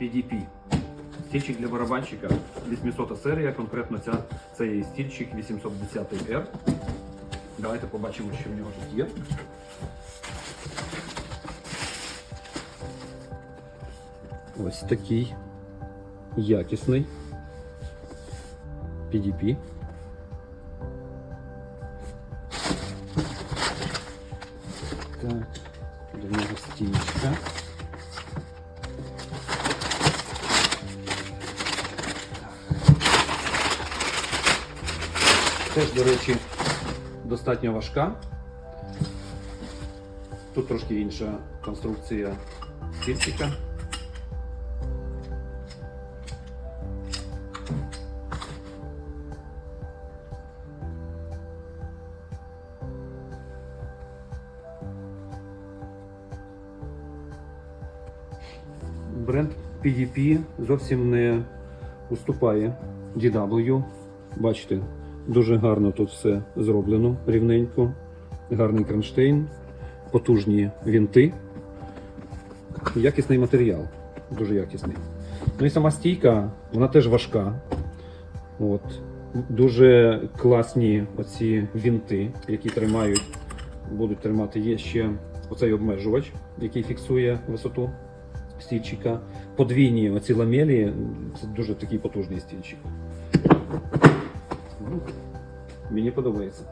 PDP. Стільчик для барабанщика 800 серія, конкретно ця, це є стільчик 810R. Давайте побачимо, що в нього тут є. Ось такий якісний PDP. Так, до нього стічка. Теж, до речі, достатньо важка. Тут трошки інша конструкція стільчика. Бренд PDP зовсім не уступає DW. Бачите, дуже гарно тут все зроблено рівненько. Гарний кронштейн, потужні вінти. Якісний матеріал, дуже якісний. Ну і сама стійка, вона теж важка. От. Дуже класні оці вінти, які тримають, будуть тримати. Є ще оцей обмежувач, який фіксує висоту стільчика. Подвійні оці ламелі, це дуже такий потужний стільчик. Мені подобається.